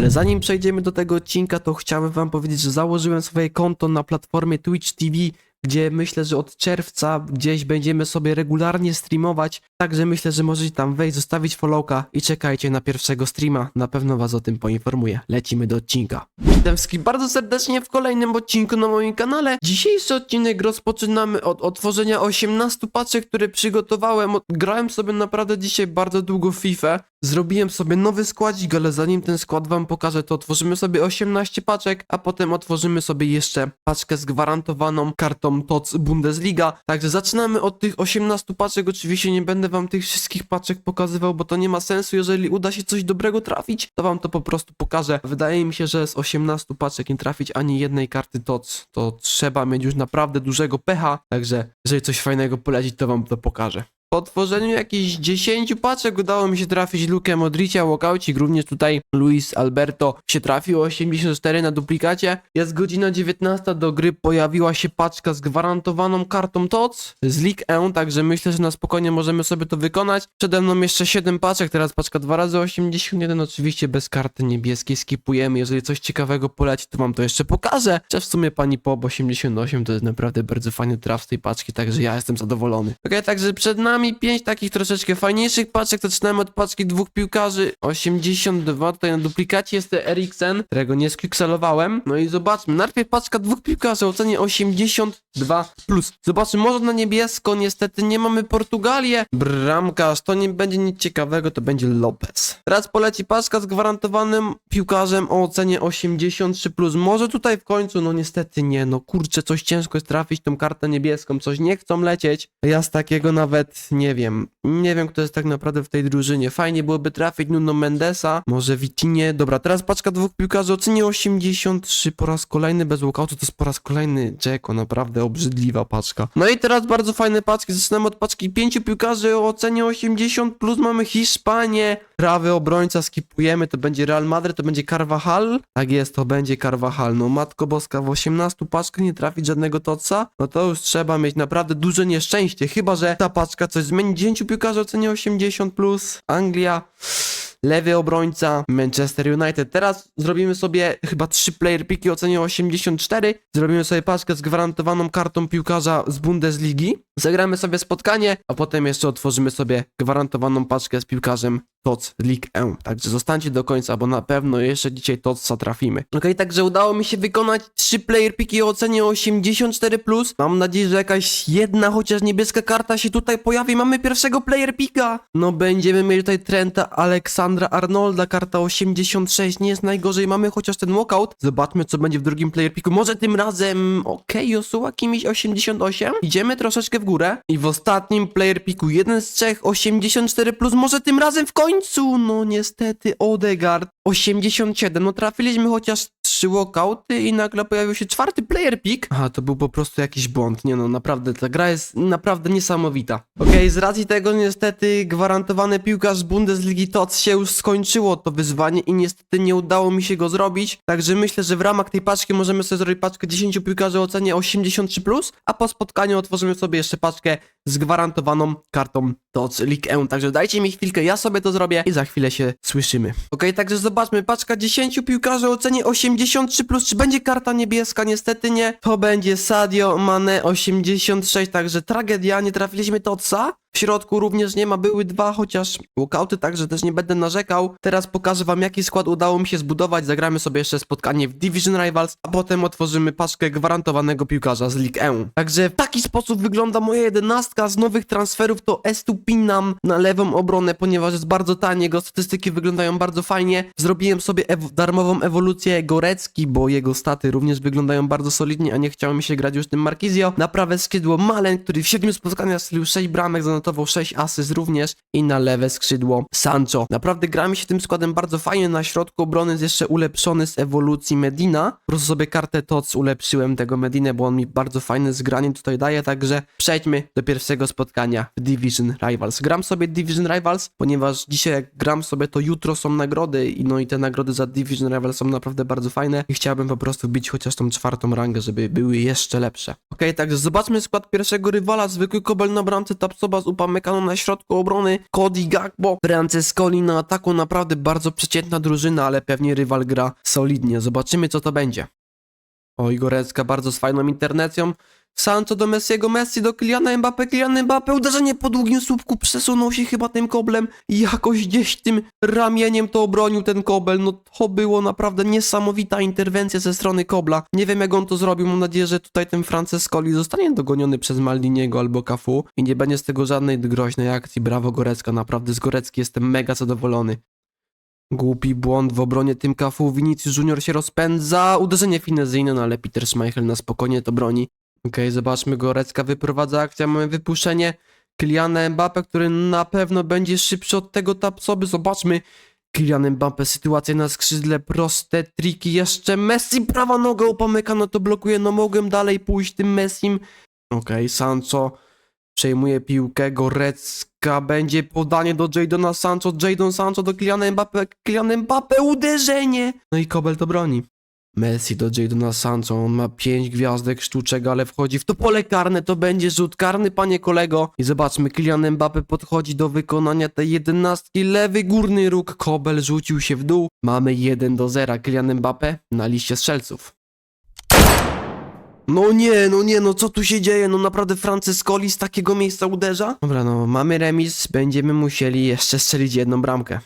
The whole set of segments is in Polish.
Ale zanim przejdziemy do tego odcinka, to chciałbym wam powiedzieć, że założyłem swoje konto na platformie Twitch TV, gdzie myślę, że od czerwca gdzieś będziemy sobie regularnie streamować, także myślę, że możecie tam wejść, zostawić followka i czekajcie na pierwszego streama, na pewno was o tym poinformuję. Lecimy do odcinka. Witam wszystkich bardzo serdecznie w kolejnym odcinku na moim kanale. Dzisiejszy odcinek rozpoczynamy od otworzenia 18 paczek, które przygotowałem. Grałem sobie naprawdę dzisiaj bardzo długo FIFA. Zrobiłem sobie nowy składzik, ale zanim ten skład wam pokażę, to otworzymy sobie 18 paczek, a potem otworzymy sobie jeszcze paczkę z gwarantowaną kartą TOC Bundesliga. Także zaczynamy od tych 18 paczek. Oczywiście nie będę wam tych wszystkich paczek pokazywał, bo to nie ma sensu. Jeżeli uda się coś dobrego trafić, to wam to po prostu pokażę. Wydaje mi się, że z 18 paczek nie trafić ani jednej karty TOC, to trzeba mieć już naprawdę dużego pecha. Także jeżeli coś fajnego polecić, to wam to pokażę. Po otworzeniu jakichś 10 paczek udało mi się trafić Lukę Modricia, Łokaucik, również tutaj Luis Alberto się trafił, 84 na duplikacie. Jest godzina 19 do gry, pojawiła się paczka z gwarantowaną kartą TOC z League E, także myślę, że na spokojnie możemy sobie to wykonać. Przede mną jeszcze 7 paczek, teraz paczka 2 razy 81 oczywiście bez karty niebieskiej skipujemy. Jeżeli coś ciekawego poleci, to wam to jeszcze pokażę. Że w sumie pani Pop 88 to jest naprawdę bardzo fajny traf z tej paczki, także ja jestem zadowolony. Ok, także przed nami 5 takich troszeczkę fajniejszych paczek. Zaczynamy od paczki dwóch piłkarzy 82. Tutaj na duplikacie jest Eriksen, którego nie sklikselowałem. No i zobaczmy. Najpierw paczka dwóch piłkarzy o cenie 82 plus. Zobaczmy, może na niebiesko. Niestety nie mamy Portugalię. Bramkarz, to nie będzie nic ciekawego, to będzie Lopez. Teraz poleci paczka z gwarantowanym piłkarzem o ocenie 83 plus. Może tutaj w końcu, no niestety nie. No kurczę, coś ciężko jest trafić tą kartę niebieską. Coś nie chcą lecieć. Ja z takiego nawet nie wiem. Nie wiem, kto jest tak naprawdę w tej drużynie. Fajnie byłoby trafić Nuno Mendesa, może Vitinie. Dobra, teraz paczka dwóch piłkarzy o cenie 83 po raz kolejny bez walkoutu. To jest po raz kolejny Dzeko, naprawdę obrzydliwa paczka. No i teraz bardzo fajne paczki. Zaczynamy od paczki pięciu piłkarzy o cenie 80 plus mamy Hiszpanię. Prawy obrońca skipujemy, to będzie Real Madrid, to będzie Carvajal. Tak jest, to będzie Carvajal. No matko boska, w 18 paczkach nie trafić żadnego toca, no to już trzeba mieć naprawdę duże nieszczęście. Chyba, że ta paczka coś zmieni. 10 piłkarzy o cenie 80 plus. Anglia. Lewy obrońca Manchester United. Teraz zrobimy sobie chyba 3 player piki o cenie 84. Zrobimy sobie paczkę z gwarantowaną kartą piłkarza z Bundesligi. Zagramy sobie spotkanie, a potem jeszcze otworzymy sobie gwarantowaną paczkę z piłkarzem TOC League E. Także zostańcie do końca, bo na pewno jeszcze dzisiaj TOC'a trafimy. Ok, także udało mi się wykonać 3 player piki o ocenie 84+. Plus. Mam nadzieję, że jakaś jedna chociaż niebieska karta się tutaj pojawi. Mamy pierwszego player pika. No będziemy mieli tutaj Trenta Aleksandra Arnolda, karta 86. Nie jest najgorzej, mamy chociaż ten walkout. Zobaczmy, co będzie w drugim player piku. Może tym razem, okej, Joshua Kimiś 88. Idziemy troszeczkę w górę. I w ostatnim player piku jeden z trzech 84+. Plus. Może tym razem w końcu. No niestety, Odegaard 87. No trafiliśmy chociaż trzy walkouty i nagle pojawił się czwarty player pick. Aha, to był po prostu jakiś błąd. Nie no, naprawdę, ta gra jest naprawdę niesamowita. Okej, z racji tego niestety gwarantowany piłkarz Bundesligi TOC się już skończyło to wyzwanie i niestety nie udało mi się go zrobić. Także myślę, że w ramach tej paczki możemy sobie zrobić paczkę 10 piłkarzy o cenie 83+, a po spotkaniu otworzymy sobie jeszcze paczkę z gwarantowaną kartą TOC League E. Także dajcie mi chwilkę, ja sobie to zrobię i za chwilę się słyszymy. Okej, także zobaczmy, paczka 10 piłkarzy o cenie 83+, plus. czy będzie karta niebieska? Niestety nie. To będzie Sadio Mane 86, także tragedia, nie trafiliśmy TOC'a. W środku również nie ma, były dwa chociaż walkouty, także też nie będę narzekał. Teraz pokażę wam jaki skład udało mi się zbudować, zagramy sobie jeszcze spotkanie w Division Rivals, a potem otworzymy paczkę gwarantowanego piłkarza z League E. Także w taki sposób wygląda moja jedenastka z nowych transferów, to Estupinam na lewą obronę, ponieważ jest bardzo tanie, jego statystyki wyglądają bardzo fajnie. Zrobiłem sobie ew darmową ewolucję Gorecki, bo jego staty również wyglądają bardzo solidnie, a nie chciało mi się grać już tym Markizio. Na prawe skrzydło Malen, który w 7 spotkaniach strzelił 6 bramek, zanotował 6 asyst również i na lewe skrzydło Sancho. Naprawdę gra mi się tym składem bardzo fajnie, na środku obrony jest jeszcze ulepszony z ewolucji Medina. Po prostu sobie kartę TOC ulepszyłem tego Medinę, bo on mi bardzo fajne zgranie tutaj daje, także przejdźmy do pierwszego spotkania w Division Rivals. Gram sobie Division Rivals, ponieważ dzisiaj jak gram sobie, to jutro są nagrody i no i te nagrody za Division Rivals są naprawdę bardzo fajne i chciałbym po prostu bić chociaż tą czwartą rangę, żeby były jeszcze lepsze. Okej, także zobaczmy skład pierwszego rywala, zwykły kobel na bramce, Tapsoba z Upamecano na środku obrony, Cody Gakpo, Francescoli na ataku, naprawdę bardzo przeciętna drużyna, ale pewnie rywal gra solidnie. Zobaczymy co to będzie. Oj, Gorecka bardzo z fajną internencją. Sancho do Messiego, Messi do Kyliana Mbappe, Kylian Mbappe, uderzenie po długim słupku, przesunął się chyba tym koblem i jakoś gdzieś tym ramieniem to obronił ten kobel. No to było naprawdę niesamowita interwencja ze strony kobla. Nie wiem jak on to zrobił, mam nadzieję, że tutaj ten Francescoli zostanie dogoniony przez Maldiniego albo Cafu i nie będzie z tego żadnej groźnej akcji. Brawo Gorecka, naprawdę z Gorecki jestem mega zadowolony. Głupi błąd w obronie tym kafu. Vinicius Junior się rozpędza. Uderzenie finezyjne, no ale Peter Schmeichel na spokojnie to broni. Okej, zobaczmy. Gorecka wyprowadza akcja. Mamy wypuszczenie Kyliana Mbappe, który na pewno będzie szybszy od tego tapsoby. Zobaczmy. Kylian Mbappe, sytuacja na skrzydle, proste triki, jeszcze Messi, prawa noga upomyka, no to blokuje, no mogłem dalej pójść tym Messim. Okej, Sancho przejmuje piłkę, Gorecka, będzie podanie do Jadona Sancho, Jadon Sancho do Kyliana Mbappe, Kylian Mbappe, uderzenie! No i Kobel to broni. Messi do Jadona Sancho, on ma pięć gwiazdek sztuczek, ale wchodzi w to pole karne, to będzie rzut karny, panie kolego. I zobaczmy, Kylian Mbappe podchodzi do wykonania tej jedenastki, lewy górny róg, Kobel rzucił się w dół. Mamy 1 do 0, Kylian Mbappe na liście strzelców. No nie, no nie, no co tu się dzieje? No naprawdę Francescoli z takiego miejsca uderza? Dobra, no mamy remis, będziemy musieli jeszcze strzelić jedną bramkę.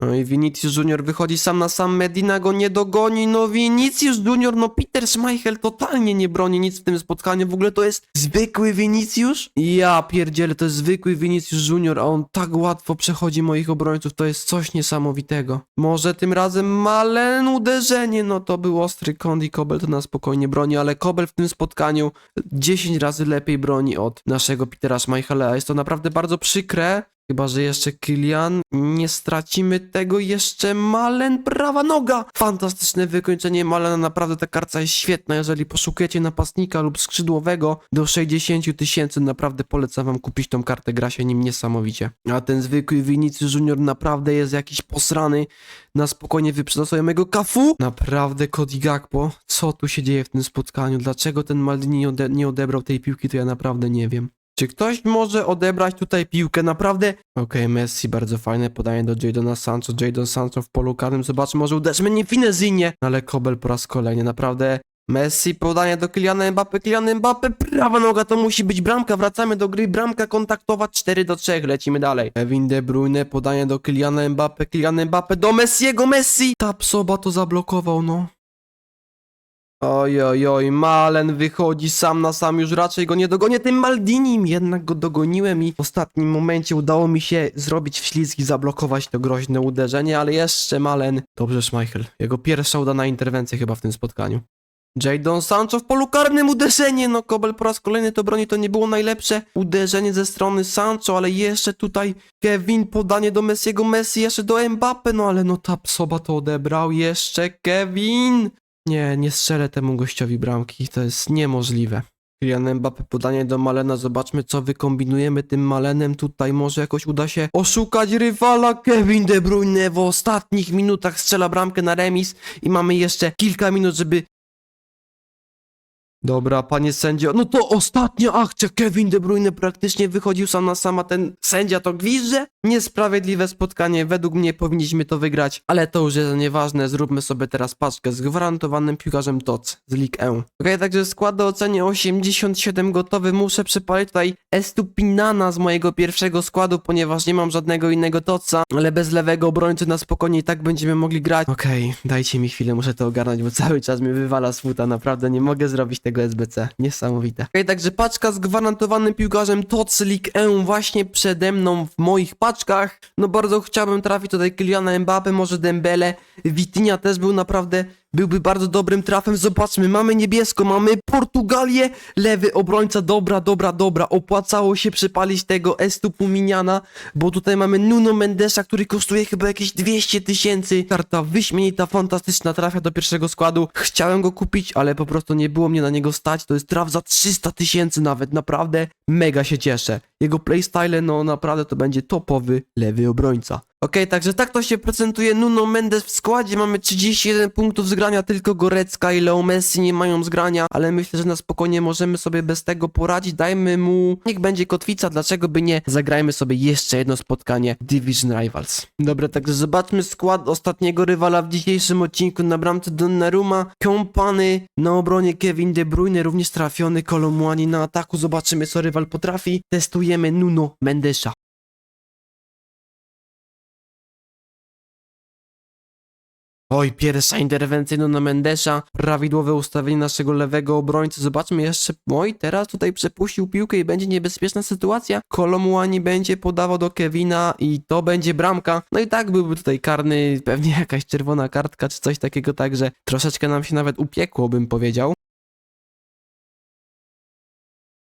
No i Vinicius Junior wychodzi sam na sam, Medina go nie dogoni, no Vinicius Junior, no Peter Schmeichel totalnie nie broni nic w tym spotkaniu, w ogóle to jest zwykły Vinicius? Ja pierdzielę, to jest zwykły Vinicius Junior, a on tak łatwo przechodzi moich obrońców, to jest coś niesamowitego. Może tym razem Malen uderzenie, no to był ostry kąt i Kobel to na spokojnie broni, ale Kobel w tym spotkaniu 10 razy lepiej broni od naszego Petera Schmeichela, jest to naprawdę bardzo przykre, Chyba, że jeszcze Kylian. Nie stracimy tego jeszcze. Malen, prawa noga! Fantastyczne wykończenie Malena. Naprawdę ta karta jest świetna. Jeżeli poszukujecie napastnika lub skrzydłowego do 60 tysięcy, naprawdę polecam wam kupić tą kartę. Gra się nim niesamowicie. A ten zwykły Vinicius Junior naprawdę jest jakiś posrany. Na spokojnie wyprzedza mego kafu. Naprawdę Cody Gakpo. Co tu się dzieje w tym spotkaniu? Dlaczego ten Maldini nie, ode nie odebrał tej piłki, to ja naprawdę nie wiem. Czy ktoś może odebrać tutaj piłkę? Naprawdę? Okej, Messi, bardzo fajne podanie do Jadona Sancho. Jadon Sancho w polu karnym. Zobaczmy, może uderzmy nie finezyjnie. No ale Kobel po raz kolejny, naprawdę. Messi, podanie do Kyliana Mbappe, Kylian Mbappe, prawa noga, to musi być bramka, wracamy do gry, bramka kontaktowa 4 do 3, lecimy dalej. Kevin De Bruyne, podanie do Kyliana Mbappe, Kylian Mbappe, do Messiego, Messi! Ta psoba to zablokował, no. Oj, oj, oj, Malen wychodzi sam na sam, już raczej go nie dogonię tym Maldinim, jednak go dogoniłem i w ostatnim momencie udało mi się zrobić wślizg i zablokować to groźne uderzenie, ale jeszcze Malen. Dobrze, Schmeichel, jego pierwsza udana interwencja chyba w tym spotkaniu. Jadon Sancho w polu karnym uderzenie, no Kobel po raz kolejny to broni, to nie było najlepsze uderzenie ze strony Sancho, ale jeszcze tutaj Kevin podanie do Messiego, Messi jeszcze do Mbappe, no ale no ta psoba to odebrał, jeszcze Kevin! Nie, nie strzelę temu gościowi bramki, to jest niemożliwe. Kylian Mbappe podanie do Malena, zobaczmy co wykombinujemy tym Malenem, tutaj może jakoś uda się oszukać rywala, Kevin De Bruyne w ostatnich minutach strzela bramkę na remis i mamy jeszcze kilka minut, żeby Dobra, panie sędzio, no to ostatnia akcja, Kevin De Bruyne praktycznie wychodził sam na sama, ten sędzia to gwizdże? Niesprawiedliwe spotkanie, według mnie powinniśmy to wygrać, ale to już jest nieważne, zróbmy sobie teraz paczkę z gwarantowanym piłkarzem TOC z League E. Okej, także skład do ocenie 87 gotowy, muszę przepalić tutaj Estupinana z mojego pierwszego składu, ponieważ nie mam żadnego innego TOCa, ale bez lewego obrońcy na spokojnie i tak będziemy mogli grać. Okej, dajcie mi chwilę, muszę to ogarnąć, bo cały czas mnie wywala z futa, naprawdę nie mogę zrobić tego SBC, niesamowite. Okej, także paczka z gwarantowanym piłkarzem TOC League E właśnie przede mną w moich paczkach. No bardzo chciałbym trafić tutaj Kyliana Mbappe, może Dembele, Vitinha też był naprawdę byłby bardzo dobrym trafem. Zobaczmy, mamy niebiesko, mamy Portugalię, lewy obrońca, dobra, dobra, dobra. Opłacało się przypalić tego Estupuminiana, bo tutaj mamy Nuno Mendesa, który kosztuje chyba jakieś 200 tysięcy. Karta wyśmienita, fantastyczna, trafia do pierwszego składu. Chciałem go kupić, ale po prostu nie było mnie na niego stać. To jest traf za 300 tysięcy nawet, naprawdę mega się cieszę. Jego playstyle, no naprawdę to będzie topowy lewy obrońca. Okej, także tak to się prezentuje Nuno Mendes w składzie. Mamy 31 punktów zgrania, tylko Gorecka i Leo Messi nie mają zgrania, ale myślę, że na spokojnie możemy sobie bez tego poradzić. Dajmy mu, niech będzie kotwica, dlaczego by nie? Zagrajmy sobie jeszcze jedno spotkanie Division Rivals. Dobra, także zobaczmy skład ostatniego rywala w dzisiejszym odcinku na bramce Donnarumma, Kompany, na obronie Kevin De Bruyne, również trafiony Kolomwani na ataku. Zobaczymy co rywal potrafi. Testujemy Nuno Mendesza. Oj, pierwsza interwencja na Mendesza, prawidłowe ustawienie naszego lewego obrońcy. Zobaczmy jeszcze. Oj, teraz tutaj przepuścił piłkę i będzie niebezpieczna sytuacja. Kolomuani będzie podawał do Kevina i to będzie bramka. No i tak byłby tutaj karny, pewnie jakaś czerwona kartka czy coś takiego, także troszeczkę nam się nawet upiekło, bym powiedział.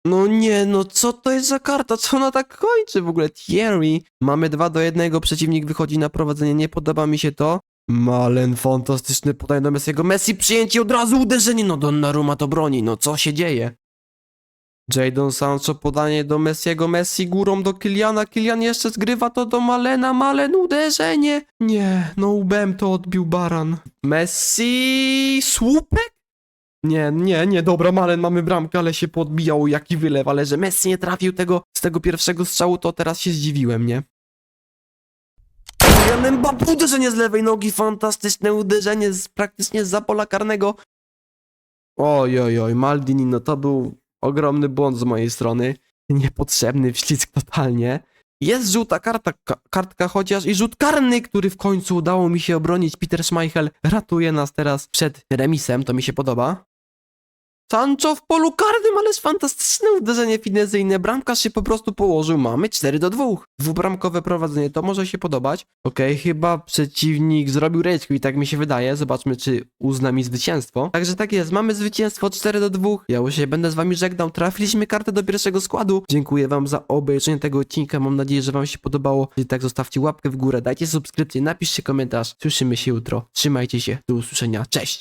No nie, no co to jest za karta? Co ona tak kończy w ogóle? Thierry. Mamy 2 do 1, przeciwnik wychodzi na prowadzenie, nie podoba mi się to. Malen, fantastyczny podanie do Messiego. Messi przyjęcie od razu uderzenie. No Donnarumma to broni, no co się dzieje? Jadon Sancho podanie do Messiego, Messi górą do Kiliana, Kilian jeszcze zgrywa to do Malena, Malen uderzenie. Nie, no łbem to odbił Baran. Messi, słupek? Nie, nie, nie, dobra, Malen, mamy bramkę, ale się podbijał, jaki wylew, ale że Messi nie trafił tego, z tego pierwszego strzału, to teraz się zdziwiłem, nie? Kylian Mbappé, uderzenie z lewej nogi, fantastyczne uderzenie z, praktycznie z pola karnego. Oj, oj, oj, Maldini, no to był ogromny błąd z mojej strony. Niepotrzebny wślizg totalnie. Jest żółta karta, ka- kartka chociaż i rzut karny, który w końcu udało mi się obronić. Peter Schmeichel ratuje nas teraz przed remisem, to mi się podoba. Sancho w polu karnym, ale jest fantastyczne uderzenie finezyjne. Bramkarz się po prostu położył. Mamy 4 do 2. Dwubramkowe prowadzenie, to może się podobać. Okej, chyba przeciwnik zrobił rage i tak mi się wydaje. Zobaczmy, czy uzna mi zwycięstwo. Także tak jest, mamy zwycięstwo 4 do 2. Ja już się będę z wami żegnał. Trafiliśmy kartę do pierwszego składu. Dziękuję wam za obejrzenie tego odcinka. Mam nadzieję, że wam się podobało. Jeśli tak, zostawcie łapkę w górę, dajcie subskrypcję, napiszcie komentarz. Słyszymy się jutro. Trzymajcie się. Do usłyszenia. Cześć!